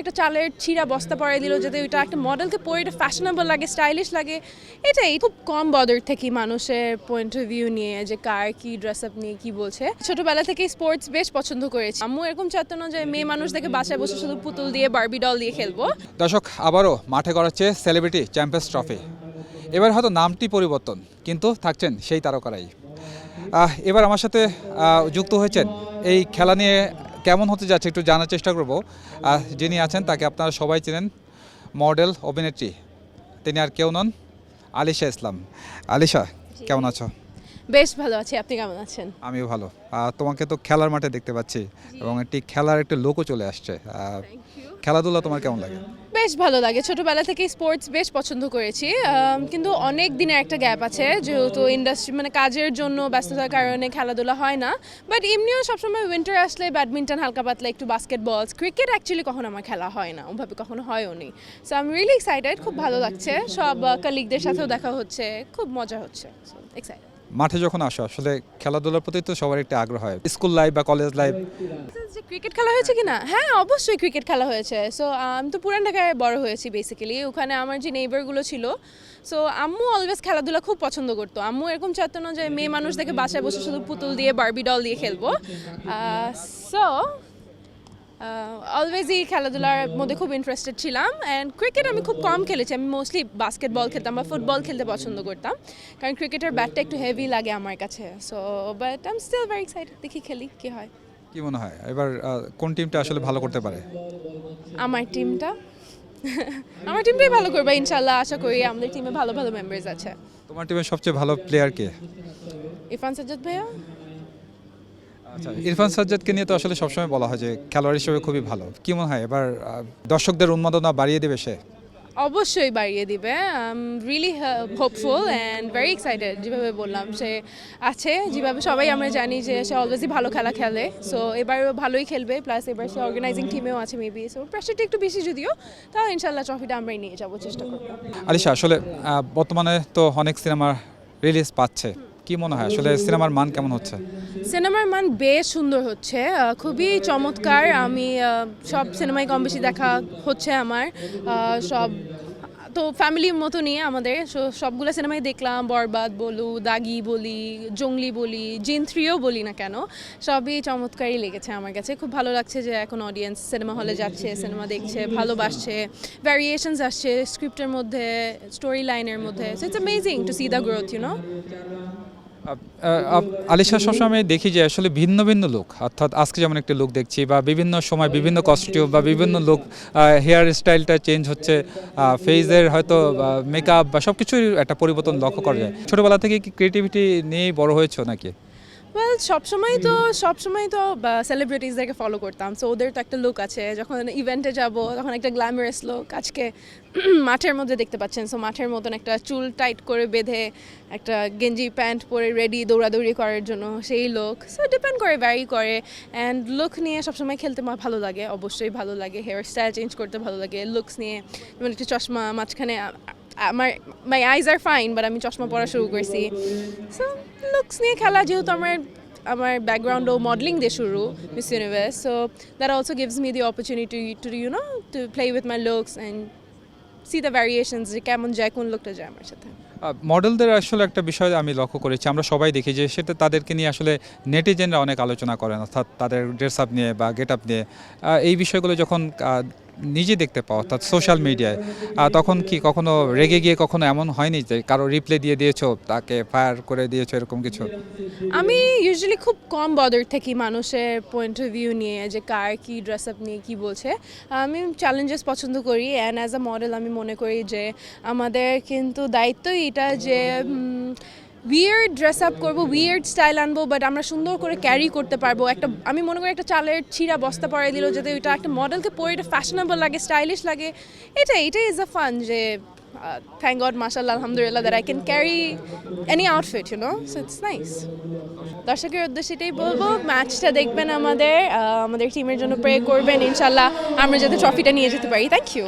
একটা চালের ছিঁড়া বস্তা পরে দিল যাতে ওইটা একটা মডেলকে পরে এটা ফ্যাশনেবল লাগে স্টাইলিশ লাগে, এটাই খুব কম বদর থেকে মানুষের পয়েন্ট অফ ভিউ নিয়ে যে কার কি ড্রেস আপ নিয়ে কি বলছে। ছোটবেলা থেকে স্পোর্টস বেশ পছন্দ করেছি। আম্মু এরকম চাইতো না যে মেয়ে মানুষ দেখে বাসায় বসে শুধু পুতুল দিয়ে বার্বি ডল দিয়ে খেলব। দর্শক, আবারও মাঠে গড়াচ্ছে সেলিব্রিটি চ্যাম্পিয়ন্স ট্রফি এবার হয়তো নামটি পরিবর্তন, কিন্তু থাকছেন সেই তারকারাই। এবার আমার সাথে যুক্ত হয়েছেন এই খেলা নিয়ে কেমন হতে যাচ্ছে একটু জানার চেষ্টা করব। যিনি আছেন তাকে আপনারা সবাই চেনেন মডেল অভিনেত্রী। তিনি আর কেউ নন আলিশা ইসলাম। আলিশা কেমন আছো? বেশ ভালো আছি আপনি কেমন আছেন? আমিও ভালো। তোমাকে তো খেলার মাঠে দেখতে পাচ্ছি এবং একটি খেলার একটা লোকও চলে আসছে। খেলাধুলা তোমার কেমন লাগে? বেশ ভালো লাগে। ছোটবেলা থেকে স্পোর্টস বেশ পছন্দ করেছি। কিন্তু অনেক দিনের একটা গ্যাপ আছে যেহেতু ইন্ডাস্ট্রি মানে কাজের জন্য ব্যস্ততার কারণে খেলাধুলা হয় না। বাট এমনিও সবসময় উইন্টার আসলে ব্যাডমিন্টন হালকা পাতলা একটু বাস্কেটবল ক্রিকেট অ্যাকচুয়ালি কখনো আমার খেলা হয় না। ওভাবে কখনো হয়ও নি। So I am really excited খুব ভালো লাগছে। সব কালিগদের সাথেও দেখা হচ্ছে খুব মজা হচ্ছে। এক্সাইটেড মাঠে যখন আসো, আসলে খেলাধুলার প্রতি তো সবার একটা আগ্রহ হয়। স্কুল লাইফ বা কলেজ লাইফ ক্রিকেট খেলা হয়েছে কি না হ্যাঁ অবশ্যই ক্রিকেট খেলা হয়েছে। সো আমি তো পুরান ঢাকায় বড় হয়েছি বেসিক্যালি ওখানে আমার যে নেইবারগুলো ছিল। সো আম্মু অলওয়েজ খেলাধুলা খুব পছন্দ করতো। আম্মু এরকম চাইতো না যে, মেয়ে মানুষ দেখে বাসায় বসে শুধু পুতুল দিয়ে বার্বি ডল দিয়ে খেলব। সো অলওয়েজই খেলাধুলার মধ্যে খুব ইন্টারেস্টেড ছিলাম অ্যান্ড ক্রিকেট আমি খুব কম খেলেছি। আমি মোস্টলি বাস্কেটবল খেলতাম বা ফুটবল খেলতে পছন্দ করতাম। কারণ ক্রিকেটের ব্যাটটা একটু হেভি লাগে আমার কাছে। So but I am still very excited দেখি খেলি কি হয়। কি মনে হয়? এবার কোন টিমটা আসলে ভালো করতে পারে? আমার টিমটা আমার টিমটাই ভালো করবে ইনশাল্লাহ আশা করি আমাদের টিমে ভালো ভালো মেম্বার্স আছে। তোমার টিমের সবচেয়ে ভালো প্লেয়ার কে? ইরফান সাজ্জাদ ভাইয়া? আচ্ছা ইরফান সাজ্জাদকে নিয়ে তো আসলে সবসময় বলা হয় যে খেলোয়াড় হিসেবে খুবই ভালো। কি মনে হয়? এবার দর্শকদের উন্মাদনা বাড়িয়ে দেবে সে? অবশ্যই বাড়িয়ে দিবে। Really hopeful and very excited যেভাবে বললাম সে আছে যেভাবে সবাই আমরা জানি যে সে অলওয়েজই ভালো খেলা খেলে। সো এবারও ভালোই খেলবে প্লাস এবার সে অর্গানাইজিং টিমেও আছে মেবি সো প্রেশারটা একটু বেশি যদিও তাও ইনশাল্লাহ ট্রফিটা আমরাই নিয়ে যাব চেষ্টা করব। আলিশা আসলে বর্তমানে তো অনেক সিনেমা রিলিজ পাচ্ছে। কি মনে হয়? আসলে সিনেমার মান কেমন হচ্ছে? সিনেমার মান বেশ সুন্দর হচ্ছে খুবই চমৎকার। আমি সব সিনেমায় কম বেশি দেখা হচ্ছে আমার সব, তো ফ্যামিলির মতো নিয়ে আমাদের। সো- সবগুলো সিনেমাই দেখলাম, বরবাদ বলু, দাগি বলি, জঙ্গলি বলি, জিন থ্রিও বলি না কেন, সবই চমৎকারই লেগেছে আমার কাছে। খুব ভালো লাগছে যে এখন অডিয়েন্স সিনেমা হলে যাচ্ছে সিনেমা দেখছে, ভালোবাসছে ভ্যারিয়েশনস আসছে স্ক্রিপ্টের মধ্যে স্টোরি লাইনের মধ্যে। So it's amazing to see the growth you know Alisha সবসময় আমি দেখি যে আসলে ভিন্ন ভিন্ন লোক অর্থাৎ আজকে যেমন একটি লোক দেখছি বা বিভিন্ন সময় বিভিন্ন কস্টিউম বা বিভিন্ন লোক হেয়ার স্টাইলটা চেঞ্জ হচ্ছে ফেজের হয়তো মেকআপ বা সব কিছুই একটা পরিবর্তন লক্ষ্য করা যায়। ছোটোবেলা থেকে কি ক্রিয়েটিভিটি নিয়েই বড় হয়েছো নাকি? সবসময় তো সবসময় তো সেলিব্রিটিসদেরকে ফলো করতাম। সো ওদের তো একটা লুক আছে, যখন ইভেন্টে যাব, তখন একটা গ্ল্যামারাস লুক আজকে মাঠের মধ্যে দেখতে পাচ্ছেন। সো মাঠের মতন একটা চুল টাইট করে বেঁধে, একটা গেঞ্জি প্যান্ট পরে রেডি দৌড়াদৌড়ি করার জন্য সেই লোক সো ডিপেন্ড করে ভ্যারি করে। অ্যান্ড লুক নিয়ে সবসময় খেলতে আমার ভালো লাগে, অবশ্যই ভালো লাগে। হেয়ার স্টাইল চেঞ্জ করতে ভালো লাগে লুকস নিয়ে। যেমন একটু চশমা মাঝখানে আমার মাই আইজ আর ফাইন বাট আমি চশমা পরা শুরু করছি। সো লুকস নিয়ে খেলা যেহেতু আমার আমার ব্যাকগ্রাউন্ডও মডেলিং দিয়ে শুরু Miss Universe so that also gives me the opportunity to you know to play with my looks and see the variations যে কেমন যায়, কোন লুকটা যায় আমার সাথে। মডেলদের আসলে একটা বিষয় আমি লক্ষ্য করেছি, আমরা সবাই দেখি যে সেটা তাদেরকে নিয়ে আসলে নেটিজেনরা অনেক আলোচনা করেন, অর্থাৎ তাদের ড্রেস আপ নিয়ে বা গেট আপ নিয়ে। এই বিষয়গুলো যখন নিজে দেখতে পাও, অর্থাৎ সোশ্যাল মিডিয়ায় তখন কি কখনো রেগে গিয়ে কখনো এমন হয়নি যে কারও রিপ্লাই দিয়ে দিয়েছ, তাকে ফায়ার করে দিয়েছ, এরকম কিছু? আমি ইউজুয়ালি খুব কম বদর থাকি মানুষের পয়েন্ট অফ ভিউ নিয়ে, যে কার কি ড্রেস আপ নিয়ে কি বলছে। আমি চ্যালেঞ্জেস পছন্দ করি অ্যান্ড অ্যাজ আ মডেল আমি মনে করি যে আমাদের কিন্তু দায়িত্বই এটা যে উইয়ার্ড ড্রেস আপ করব উইয়ার্ড স্টাইল আনব বাট আমরা সুন্দর করে ক্যারি করতে পারব। একটা, আমি মনে করি একটা চালের ছিঁড়া বস্তা পরে দিল, যাতে ওইটা একটা মডেলকে পরে এটা ফ্যাশনেবল লাগে স্টাইলিশ লাগে। এটাই এটাই ইজ আ ফান যে থ্যাংক গড মাসাল্লাহ আলহামদুলিল্লাহ that I can carry any outfit you know it's nice দর্শকের উদ্দেশ্যে এটাই বলব ম্যাচটা দেখবেন আমাদের আমাদের টিমের জন্য প্রে করবেন ইনশাল্লাহ আমরা যাতে ট্রফিটা নিয়ে যেতে পারি। Thank you